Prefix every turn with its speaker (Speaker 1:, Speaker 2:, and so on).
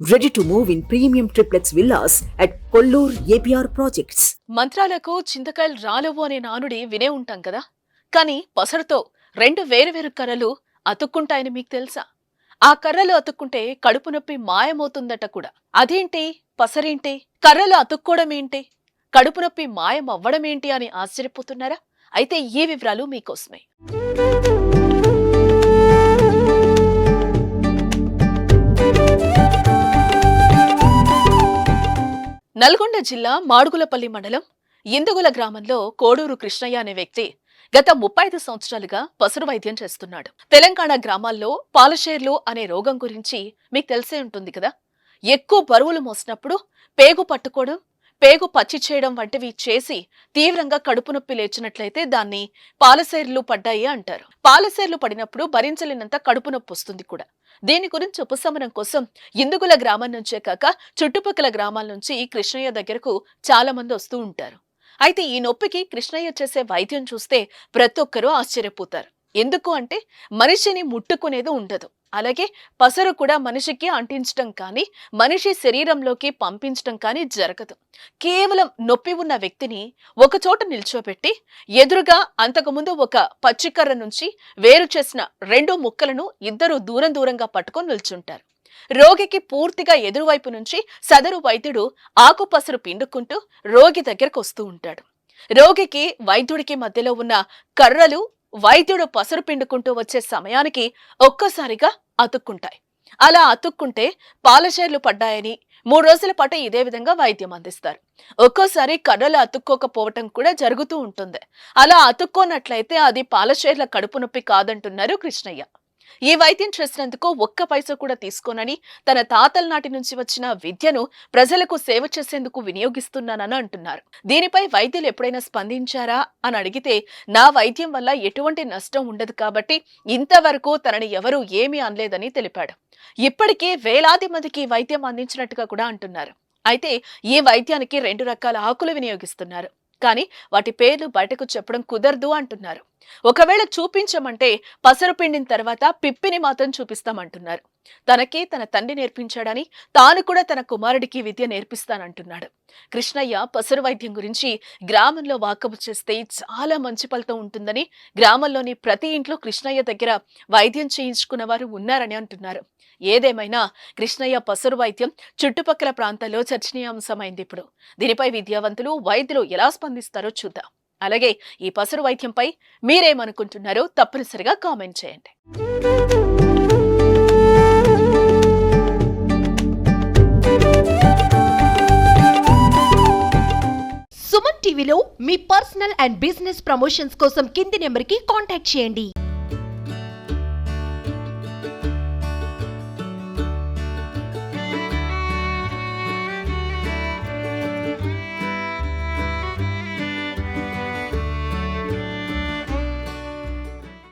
Speaker 1: Ready to move in premium triplex villas at Kollur APR projects
Speaker 2: మంత్రాలకు చింతకాయలు రాలవు అనే నానుడి వినే ఉంటాం కదా? కానీ పసరుతో రెండు వేరువేరు కర్రలు అతుక్కుంటాయని మీకు తెలుసా? ఆ కర్రలు అతుక్కుంటే కడుపు నొప్పి మాయమవుతుందట కూడా. అదేంటి? పసరేంటి? కర్రలు అతుక్కోవడం ఏంటి? కడుపు నొప్పి మాయం అవ్వడం ఏంటి అని ఆశ్చర్యపోతున్నారా? అయితే ఈ వివరాలు మీకోసమే. నల్గొండ జిల్లా మాడుగులపల్లి మండలం ఇందుగుల గ్రామంలో కోడూరు కృష్ణయ్య అనే వ్యక్తి గత ముప్పై ఐదు సంవత్సరాలుగా పసురు వైద్యం చేస్తున్నాడు. తెలంగాణ గ్రామాల్లో పాలషేర్లు అనే రోగం గురించి మీకు తెలిసే ఉంటుంది కదా? ఎక్కువ బరువులు మోసినప్పుడు పేగు పట్టుకోవడం పేగు పచ్చి చేయడం వంటివి చేసి తీవ్రంగా కడుపు నొప్పి లేచినట్లయితే దాన్ని పాలసేర్లు పడ్డాయి అంటారు. పాలసేర్లు పడినప్పుడు భరించలేనంత కడుపు నొప్పి వస్తుంది కూడా. దీని గురించి ఉపశమనం కోసం ఇందుగుల గ్రామం నుంచే కాక చుట్టుపక్కల గ్రామాల నుంచి ఈ కృష్ణయ్య దగ్గరకు చాలా మంది వస్తూ ఉంటారు. అయితే ఈ నొప్పికి కృష్ణయ్య చేసే వైద్యం చూస్తే ప్రతి ఒక్కరూ ఆశ్చర్యపోతారు. ఎందుకు అంటే మనిషిని ముట్టుకునేది ఉండదు. అలాగే పసరు కూడా మనిషికి అంటించడం కానీ మనిషి శరీరంలోకి పంపించడం కానీ జరగదు. కేవలం నొప్పి ఉన్న వ్యక్తిని ఒకచోట నిల్చోబెట్టి ఎదురుగా అంతకుముందు ఒక పచ్చికర్ర నుంచి వేరు చేసిన రెండు ముక్కలను ఇద్దరు దూరం దూరంగా పట్టుకొని నిల్చుంటారు. రోగికి పూర్తిగా ఎదురువైపు నుంచి సదరు వైద్యుడు ఆకుపసరు పిండుకుంటూ రోగి దగ్గరకు వస్తూ ఉంటాడు. రోగికి వైద్యుడికి మధ్యలో ఉన్న కర్రలు వైద్యుడు పసరు పిండుకుంటూ వచ్చే సమయానికి ఒక్కసారిగా అతుక్కుంటాయి. అలా అతుక్కుంటే పాలచేర్లు పడ్డాయని మూడు రోజుల పాటు ఇదే విధంగా వైద్యం అందిస్తారు. ఒక్కోసారి కర్రలు అతుక్కోకపోవటం కూడా జరుగుతూ ఉంటుంది. అలా అతుక్కోనట్లయితే అది పాలచేర్ల కడుపు నొప్పి కాదంటున్నారు కృష్ణయ్య. ఈ వైద్యం చేసినందుకు ఒక్క పైసా కూడా తీసుకోనని తన తాతల నాటి నుంచి వచ్చిన విద్యను ప్రజలకు సేవ చేసేందుకు వినియోగిస్తున్నానని అంటున్నారు. దీనిపై వైద్యులు ఎప్పుడైనా స్పందించారా? అని అడిగితే నా వైద్యం వల్ల ఎటువంటి నష్టం ఉండదు కాబట్టి ఇంతవరకు తనని ఎవరూ ఏమీ అనలేదని తెలిపాడు. ఇప్పటికే వేలాది మందికి వైద్యం అందించినట్టుగా కూడా అంటున్నారు. అయితే ఈ వైద్యానికి రెండు రకాల ఆకులు వినియోగిస్తున్నారు. కానీ వాటి పేర్లు బయటకు చెప్పడం కుదరదు అంటున్నారు. ఒకవేళ చూపించమంటే పసరు పిండిన తర్వాత పిప్పిని మాత్రం చూపిస్తామంటున్నారు. తనకి తన తండ్రి నేర్పించాడని తాను కూడా తన కుమారుడికి విద్య నేర్పిస్తానంటున్నాడు. కృష్ణయ్య పసరు వైద్యం గురించి గ్రామంలో వాకపు చేస్తే చాలా మంచి ఫలితం ఉంటుందని గ్రామంలోని ప్రతి ఇంట్లో కృష్ణయ్య దగ్గర వైద్యం చేయించుకున్న వారు ఉన్నారని అంటున్నారు. ఏదేమైనా కృష్ణయ్య పసరు వైద్యం చుట్టుపక్కల ప్రాంతాల్లో చర్చనీయాంశమైంది ఇప్పుడు. దీనిపై విద్యావంతులు వైద్యులు ఎలా స్పందిస్తారో చూద్దాం. అలాగే ఈ పసరు వైద్యంపై మీరేమనుకుంటున్నారో తప్పనిసరిగా కామెంట్ చేయండి.
Speaker 3: సుమన్ టీవీలో మీ పర్సనల్ అండ్ బిజినెస్ ప్రమోషన్స్ కోసం కింది నెంబర్కి కాంటాక్ట్ చేయండి.